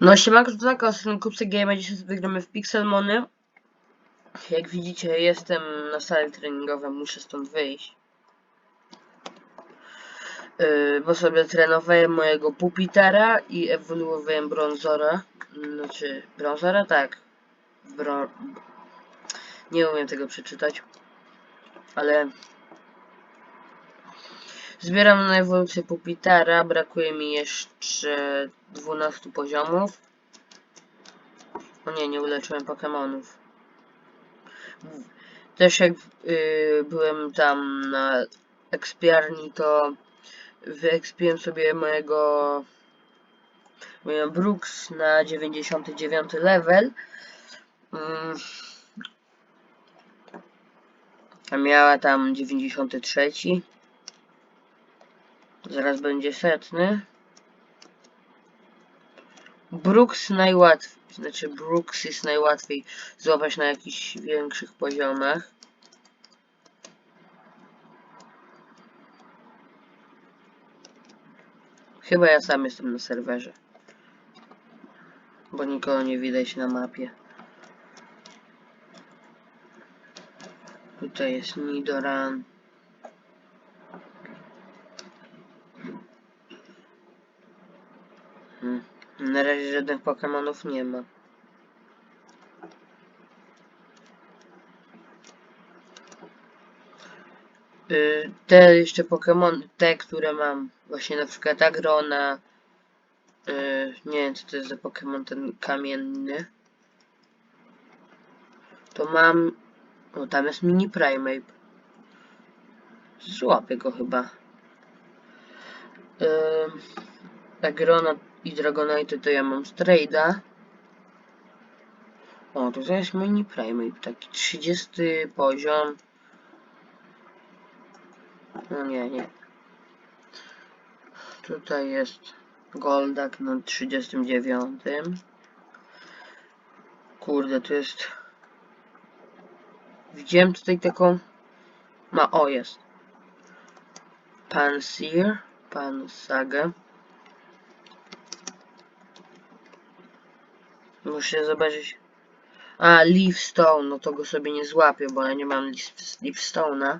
No siemanko, tak, o Kupce Game, dzisiaj sobie gramy w Pixelmony. Jak widzicie, jestem na sali treningowej, muszę stąd wyjść. Yy, bo sobie trenowałem mojego Pupitera i ewoluowałem Bronzora. Znaczy, Bronzora? Tak. Bro... Nie umiem tego przeczytać. Ale... Zbieram na ewolucję Pupitera, brakuje mi jeszcze 12 poziomów. O nie, nie uleczyłem Pokemonów. Też jak y, byłem tam na ekspiarni, to wyekspiłem sobie mojego moją Brooks na 99 level. Mm. A miała tam 93. Zaraz będzie setny. Brooks najłatwiej, znaczy Brooks jest najłatwiej złapać na jakichś większych poziomach. Chyba ja sam jestem na serwerze. Bo nikogo nie widać na mapie. Tutaj jest Nidoran. Hmm. Na razie żadnych Pokemonów nie ma. Y, Te jeszcze Pokemon, te, które mam, właśnie na przykład Agrona, y, nie wiem co to jest za Pokemon ten kamienny, to mam, o tam jest mini Primeape, złapię go chyba. Ym, Agrona i Dragonite to ja mam Strayda. O, to jest mini Primeape, taki 30 poziom. No nie, nie. Tutaj jest Goldak na 39. Kurde, tu jest... Widziałem tutaj taką... Ma, o jest. Pansir, Pan Muszę zobaczyć. A, Leaf Stone, no to go sobie nie złapię, bo ja nie mam Leaf- Stone'a.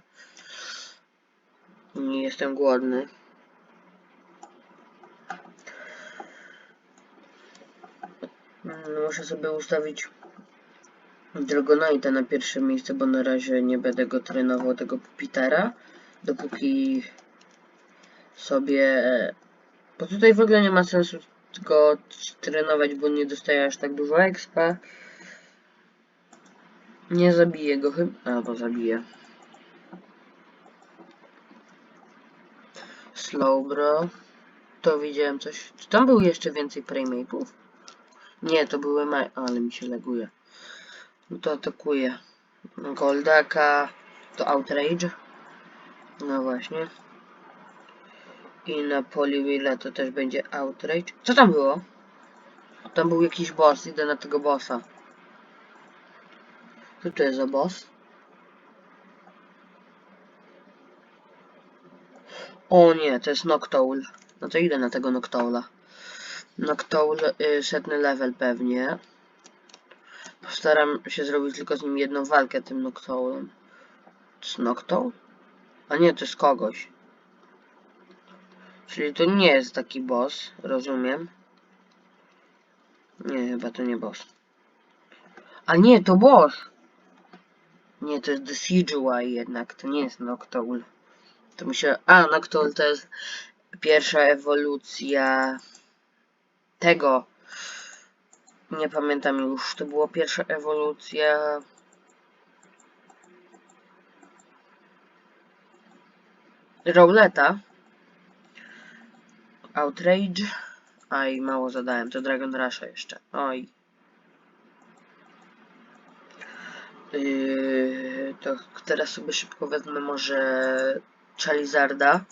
Nie jestem głodny. Mm, Muszę sobie ustawić Dragonite na pierwsze miejsce, bo na razie nie będę go trenował, tego Pupitera. Dopóki sobie... Bo tutaj w ogóle nie ma sensu go trenować, bo nie dostaję aż tak dużo expa. Nie zabiję go chyba... Albo zabiję. Slowbro. To widziałem coś. Czy tam było jeszcze więcej Primeape'ów? Nie, to były ma... Ale mi się leguje. No to atakuję. Goldaka. To Outrage. No właśnie. I na Poliwilla to też będzie Outrage. Co tam było? Tam był jakiś boss. Idę na tego bossa. Co to jest za boss? O nie, to jest Noctowl. No to idę na tego Noctowla. Noctowl, y, setny level pewnie. Postaram się zrobić tylko z nim jedną walkę tym Noctowlem. To jest Noctowl? A nie, to jest kogoś. Czyli to nie jest taki boss, rozumiem. Nie, chyba to nie boss. A nie, to boss! Nie, to jest Decidueye jednak, to nie jest Noctowl. To się... A, Noctowl to jest pierwsza ewolucja tego. Nie pamiętam już. To była pierwsza ewolucja. Rowleta. Outrage. Aj, mało zadałem. To Dragon Rusha jeszcze. Oj. Yy, to teraz sobie szybko wezmę może Charizarda.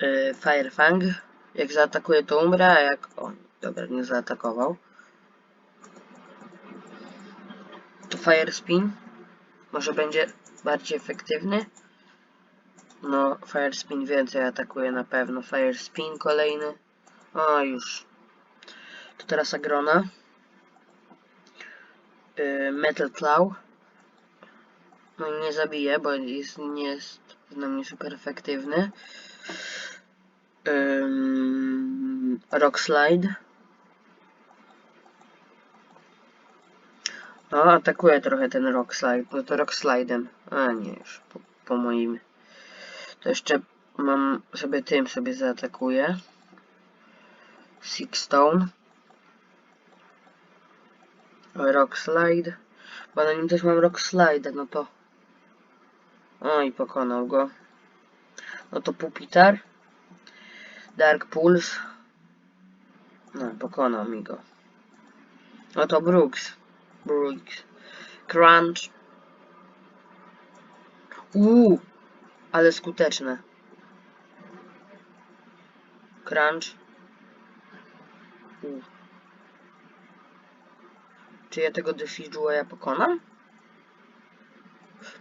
Yy, Firefang. Jak zaatakuje to umrę, a jak... O, dobra, nie zaatakował. To Fire Spin. Może będzie bardziej efektywny. No, Fire Spin więcej atakuje na pewno. Fire Spin kolejny. O, już. To teraz Agrona. Yy, Metal Claw. No nie zabije, bo jest, nie jest na mnie super efektywny. Ym, Rock Slide. No, atakuje trochę ten Rock Slide. No to Rock Slide'em. A nie, już po, po moim. To jeszcze mam sobie tym sobie zaatakuję. Six Stone. Rock Slide. Bo na nim też mam Rock Slide, no to... O i pokonał go. No to Pupitar. Dark Pulse. No, pokonał mi go. No to Brooks. Brooks. Crunch. Uuu, ale skuteczne. Crunch. Uuu. Czy ja tego Defijuaya pokonam?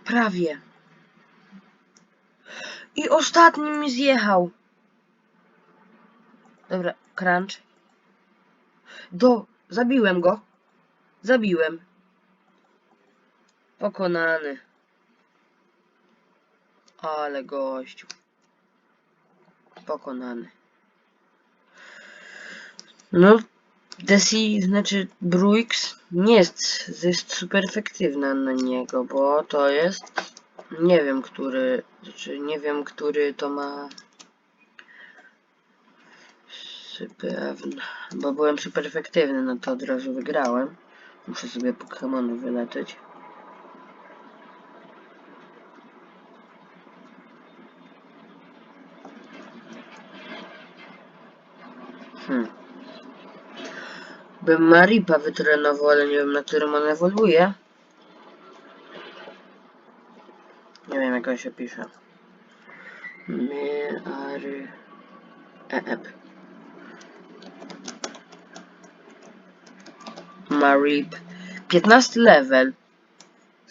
Prawie. I ostatni mi zjechał. Dobra, crunch. Do, zabiłem go. Zabiłem. Pokonany. Ale gościu. Pokonany. No, Desi, znaczy Bruix nie jest, jest super efektywna na niego, bo to jest, nie wiem, który, znaczy nie wiem, który to ma bo byłem super efektywny, no to od razu wygrałem. Muszę sobie Pokemony wyleczyć. Hmm. Bym Maripa wytrenował, ale nie wiem na którym on ewoluuje. Nie wiem jak on się pisze. My, ary, eep. Marip. 15 level.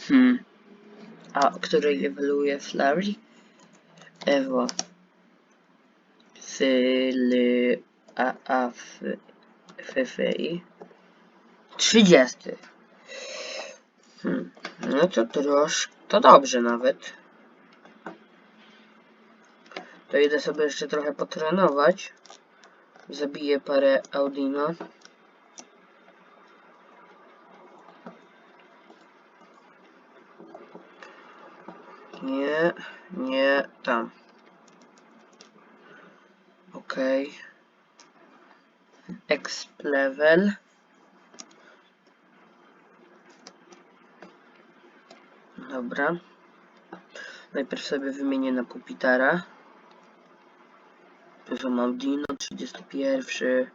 Hmm. A który ewoluuje Flurry? Ewo. Fyly. A, a, fy. FFI 30. Hmm. No to troszkę, to dobrze nawet. To idę sobie jeszcze trochę potrenować. Zabiję parę Audino. Nie, nie, tam. Okej. Okay. Level. Dobra. Najpierw sobie wymienię na Pupitara. Tu są Audino 31.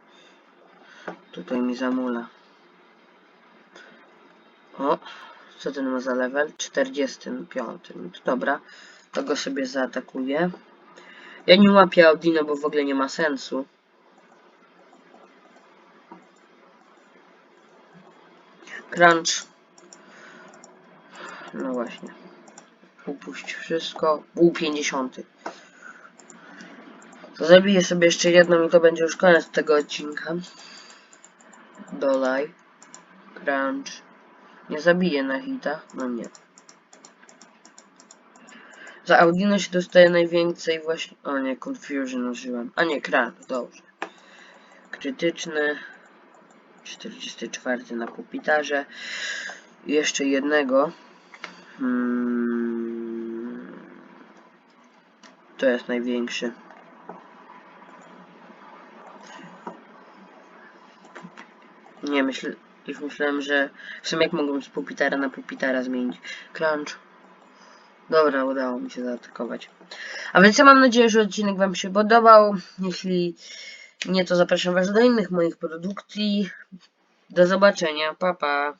Tutaj mi zamula. O, co ten ma za level? 45. No dobra, to go sobie zaatakuję. Ja nie łapię Audino, bo w ogóle nie ma sensu. Crunch. No właśnie. Upuść wszystko. Pół 50. Zabiję sobie jeszcze jedną i to będzie już koniec tego odcinka. Dolaj. Crunch. Nie zabiję na hita. No nie. Za Audino się dostaje najwięcej właśnie... O nie, Confusion użyłem. A nie, Crunch. Dobrze. Krytyczny. 44 na pupitarze. Jeszcze jednego. Hmm. To jest największy. Nie, myślę, już myślałem, że w sumie jak mogłem z pupitara na pupitara zmienić. Crunch. Dobra, udało mi się zaatakować. A więc ja mam nadzieję, że odcinek Wam się podobał. Jeśli nie, to zapraszam Was do innych moich produkcji. Do zobaczenia. Pa, pa.